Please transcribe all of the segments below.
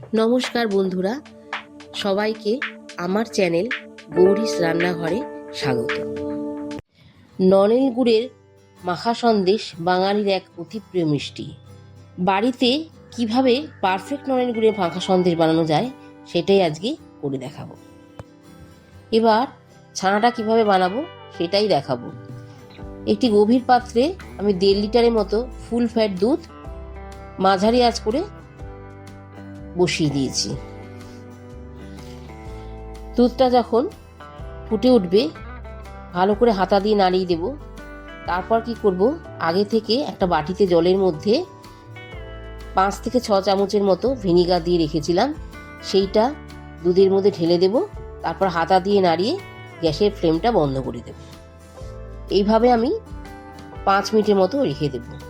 নমস্কার বন্ধুরা, সবাইকে আমার চ্যানেল গৌরীশ রান্নাঘরে স্বাগত। ননেল গুড়ের মাখা সন্দেশ বাঙালির এক অতি প্রিয় মিষ্টি। বাড়িতে কীভাবে পারফেক্ট ননেল গুড়ের মাখা সন্দেশ বানানো যায়, সেটাই আজকে করে দেখাবো। এবার ছানাটা কীভাবে বানাবো, সেটাই দেখাবো। একটি গভীর পাত্রে আমি দেড় লিটারের মতো ফুল ফ্যাট দুধ, মাঝারি আঁচ করে বসিয়ে দিয়েছি। দুধটা যখন ফুটে উঠবে, ভালো করে হাতা দিয়ে নাড়িয়ে দেব। তারপর কি করব? আগে থেকে একটা বাটিতে জলের মধ্যে পাঁচ থেকে ছ চামচের মতো ভিনিগার দিয়ে রেখেছিলাম। সেইটা দুধের মধ্যে ঢেলে দেব। তারপর হাতা দিয়ে নাড়িয়ে গ্যাসের ফ্লেমটা বন্ধ করে দেব। এইভাবে আমি পাঁচ মিনিটের মতো রেখে দেবো।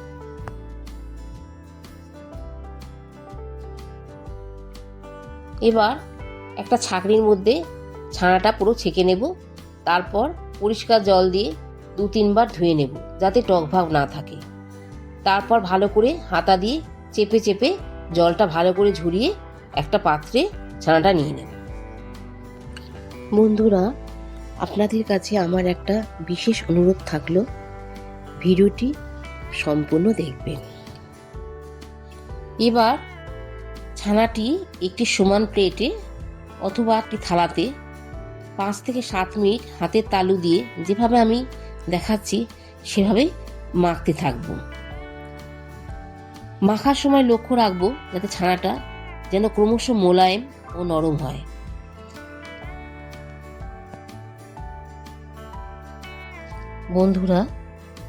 এবার একটা ছাঁকনির মধ্যে ছানাটা পুরো ছেঁকে নেব তারপর পরিষ্কার জল দিয়ে দু তিনবার ধুয়ে নেব যাতে টক ভাব না থাকে। তারপর ভালো করে হাতা দিয়ে চেপে চেপে জলটা ভালো করে ঝরিয়ে একটা পাত্রে ছানাটা নিয়ে নেব। বন্ধুরা আপনাদের কাছে আমার একটা বিশেষ অনুরোধ থাকল। ভিডিওটি সম্পূর্ণ দেখবেন। এবার ছানাটি একটি সমান প্লেটে অথবা একটি থালাতে পাঁচ থেকে সাত মিনিট হাতের তালু দিয়ে যেভাবে আমি দেখাচ্ছি সেভাবে মাখতে থাকব। মাখার সময় লক্ষ্য রাখব যাতে ছানাটা যেন ক্রমশ মোলায়েম ও নরম হয়। বন্ধুরা,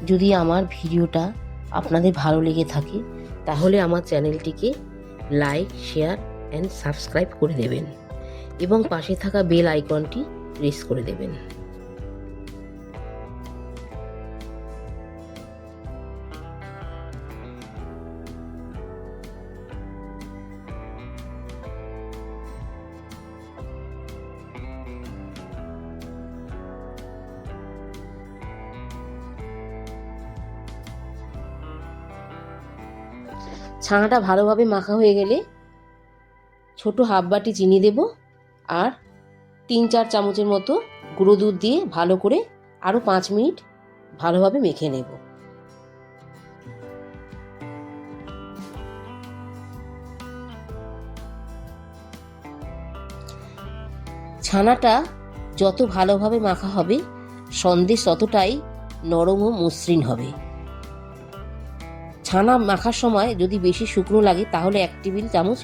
যদি আমার ভিডিওটা আপনাদের ভালো লেগে থাকে, তাহলে আমার চ্যানেলটিকে লাইক শেয়ার অ্যান্ড সাবস্ক্রাইব করে দেবেন। এবং পাশে থাকা বেল আইকনটি প্রেস করে দেবেন। ছানাটা ভালোভাবে মাখা হয়ে গেলে ছোট হাফ বাটি চিনি দেব আর তিন চার চামচের মতো গুঁড়ো দুধ দিয়ে ভালো করে আরও পাঁচ মিনিট ভালোভাবে মেখে নেব। ছানাটা যত ভালোভাবে মাখা হবে, সন্দেশ ততটাই নরম ও মসৃণ হবে। ছানা মাখার সময় যদি বেশি শুকনো লাগে, তাহলে এক টেবিল চামচ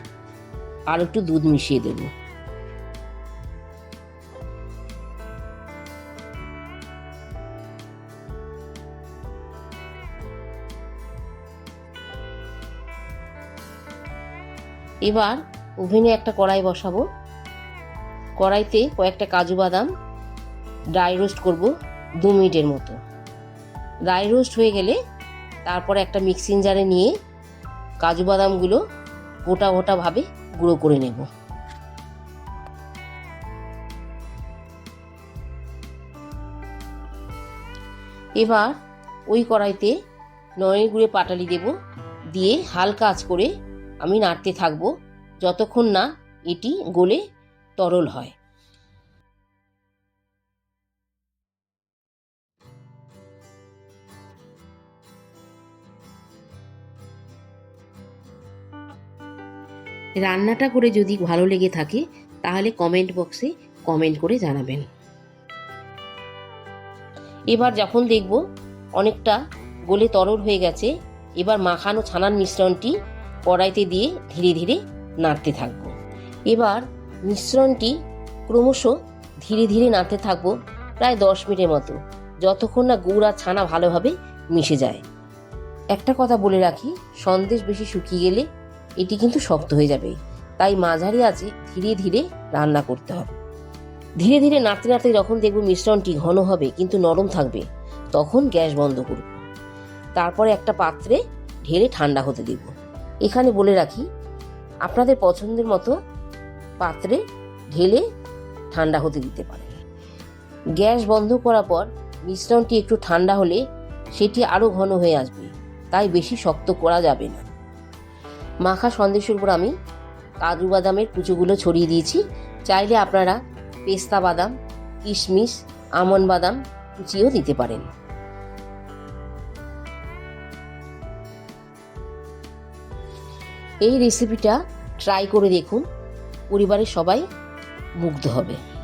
আর একটু দুধ মিশিয়ে দেব। এবার ওভেনে একটা কড়াই বসাবো। কড়াইতে কয়েকটা কাজু বাদাম ড্রাই রোস্ট করব দু মিনিটের মতো। ড্রাই রোস্ট হয়ে গেলে তারপরে একটা মিক্সিং জারে নিয়ে কাজু বাদামগুলো গোটা গোটাভাবে গুঁড়ো করে নেব। এবার ওই কড়াইতে নয় গুঁড়ে পাটালি দেব, দিয়ে হালকা আঁচ করে আমি নাড়তে থাকব, যতক্ষণ না এটি গলে তরল হয়। রান্নাটা করে যদি ভালো লেগে থাকে, তাহলে কমেন্ট বক্সে কমেন্ট করে জানাবেন। এবার যখন দেখব অনেকটা গলে তরল হয়ে গেছে, এবার মাখানো ছানার মিশ্রণটি কড়াইতে দিয়ে ধীরে ধীরে নাড়তে থাকব। এবার মিশ্রণটি ক্রমশ ধীরে ধীরে নাড়তে থাকব প্রায় দশ মিনিটের মতো, যতক্ষণ না গুড় আর ছানা ভালোভাবে মিশে যায়। একটা কথা বলে রাখি, সন্দেশ বেশি শুকিয়ে গেলে এটি কিন্তু শক্ত হয়ে যাবে। তাই মাঝারি আছে ধীরে ধীরে রান্না করতে হবে। ধীরে ধীরে নাড়তে নাড়তে যখন দেখব মিশ্রণটি ঘন হবে, কিন্তু নরম থাকবে, তখন গ্যাস বন্ধ করব। তারপরে একটা পাত্রে ঢেলে ঠান্ডা হতে দেব। এখানে বলে রাখি, আপনাদের পছন্দের মতো পাত্রে ঢেলে ঠান্ডা হতে দিতে পারেন। গ্যাস বন্ধ করার পর মিশ্রণটি একটু ঠান্ডা হলে সেটি আরও ঘন হয়ে আসবে, তাই বেশি শক্ত করা যাবে না। মাখা সন্দেশের উপর আমি কাজু বাদামের কুচোগুলো ছড়িয়ে দিয়েছি। চাইলে আপনারা পেস্তা বাদাম, কিশমিশ, আমন বাদাম কুচিও দিতে পারেন। এই রেসিপিটা ট্রাই করে দেখুন। পরিবারের সবাই মুগ্ধ হবে।